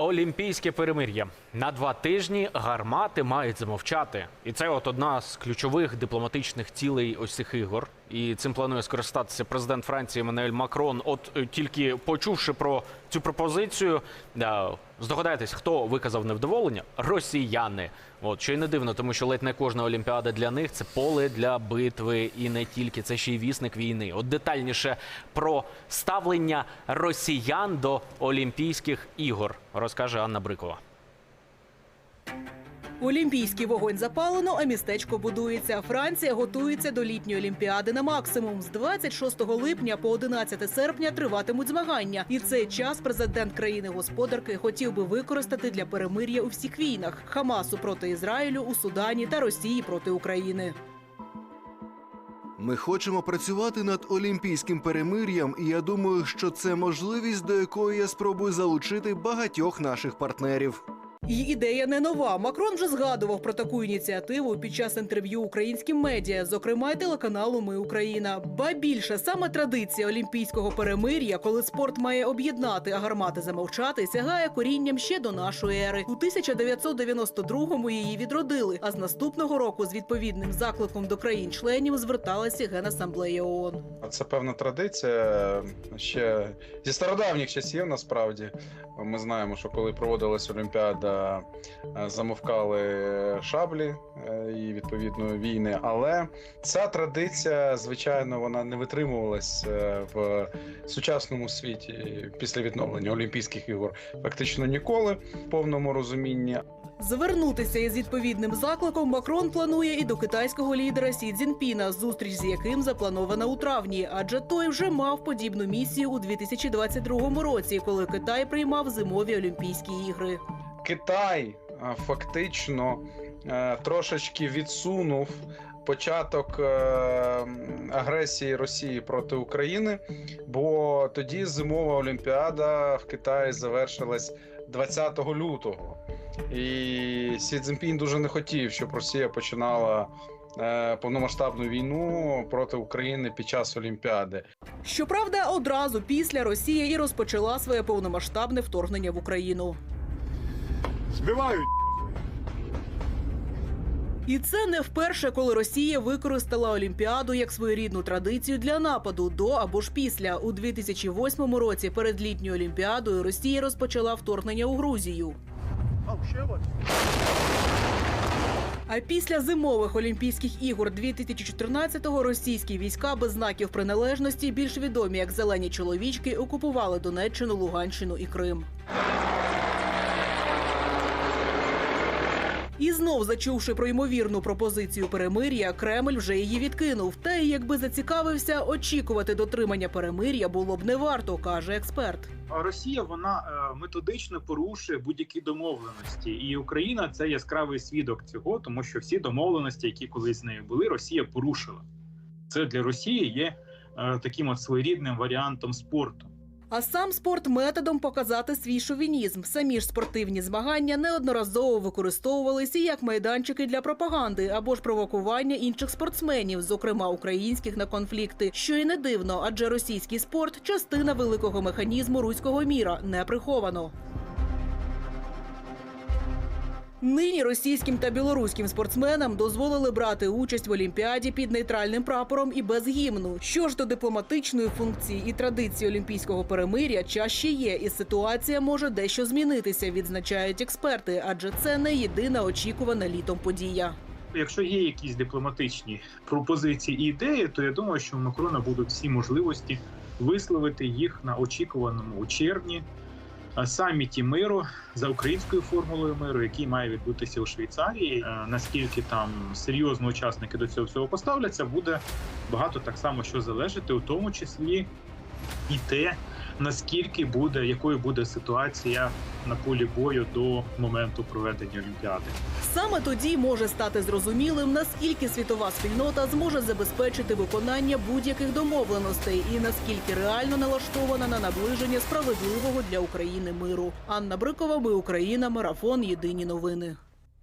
Олімпійське перемир'я на два тижні гармати мають замовчати, і це от одна з ключових дипломатичних цілей ось цих ігор. І цим планує скористатися президент Франції Еммануель Макрон. От е, тільки почувши про цю пропозицію, здогадайтесь, хто виказав невдоволення? Росіяни. От що й не дивно, тому що ледь не кожна олімпіада для них це поле для битви, і не тільки це ще й вісник війни. От детальніше про ставлення росіян до Олімпійських ігор розкаже Анна Брикова. Олімпійський вогонь запалено, а містечко будується. Франція готується до літньої олімпіади на максимум. З 26 липня по 11 серпня триватимуть змагання. І цей час президент країни-господарки хотів би використати для перемир'я у всіх війнах: Хамасу проти Ізраїлю у Судані та Росії проти України. Ми хочемо працювати над олімпійським перемир'ям, і я думаю, що це можливість, до якої я спробую залучити багатьох наших партнерів. І ідея не нова. Макрон вже згадував про таку ініціативу під час інтерв'ю українським медіа, зокрема й телеканалу Ми Україна. Ба більше саме традиція олімпійського перемир'я, коли спорт має об'єднати, а гармати замовчати, сягає корінням ще до нашої ери. У 1992-му її відродили. А з наступного року з відповідним закликом до країн-членів зверталася Генасамблея ООН. Це певна традиція ще зі стародавніх часів. Насправді ми знаємо, що коли проводилась Олімпіада, замовкали шаблі е, і відповідно війни. Але ця традиція, звичайно, вона не витримувалась е, в сучасному світі після відновлення Олімпійських ігор фактично ніколи в повному розумінні. Звернутися із відповідним закликом Макрон планує і до китайського лідера Сі Цзіньпіна, зустріч з яким запланована у травні, адже той вже мав подібну місію у 2022 році, коли Китай приймав зимові Олімпійські ігри. Китай е, фактично е, трошечки відсунув початок е, агресії Росії проти України, бо тоді зимова олімпіада в Китаї завершилась 20 лютого. І Сі Цзіньпінь дуже не хотів, щоб Росія починала повномасштабну війну проти України під час Олімпіади. Щоправда, одразу після Росія і розпочала своє повномасштабне вторгнення в Україну. Збивають. І це не вперше, коли Росія використала Олімпіаду як своєрідну традицію для нападу до або ж після. У 2008 році перед літньою Олімпіадою Росія розпочала вторгнення у Грузію. А після зимових Олімпійських ігор 2014-го російські війська без знаків приналежності, більш відомі як зелені чоловічки, окупували Донеччину, Луганщину і Крим. І знов зачувши про ймовірну пропозицію перемир'я, Кремль вже її відкинув. Та й якби зацікавився, очікувати дотримання перемир'я було б не варто, каже експерт. Росія вона е, методично порушує будь-які домовленості, і Україна це яскравий свідок цього, тому що всі домовленості, які колись з нею були, Росія порушила. Це для Росії є е, таким от своєрідним варіантом спорту. А сам спорт методом показати свій шовінізм. Самі ж спортивні змагання неодноразово використовувалися як майданчики для пропаганди або ж провокування інших спортсменів, зокрема українських на конфлікти. Що й не дивно, адже російський спорт частина великого механізму руського міра не приховано. Нині російським та білоруським спортсменам дозволили брати участь в Олімпіаді під нейтральним прапором і без гімну. Що ж до дипломатичної функції і традиції олімпійського перемир'я, час ще є, і ситуація може дещо змінитися, відзначають експерти, адже це не єдина очікувана літом подія. Якщо є якісь дипломатичні пропозиції і ідеї, то я думаю, що у Макрона будуть всі можливості висловити їх на очікуваному у червні саміті миру за українською формулою миру, який має відбутися у Швейцарії. Е, Наскільки там серйозно учасники до цього всього поставляться, буде багато так само, що залежати, у тому числі і те, наскільки буде якою буде ситуація на полі бою до моменту проведення Олімпіади. Саме тоді може стати зрозумілим, наскільки світова спільнота зможе забезпечити виконання будь-яких домовленостей і наскільки реально налаштована на наближення справедливого для України миру. Анна Брикова, ми Україна, марафон. Єдині новини.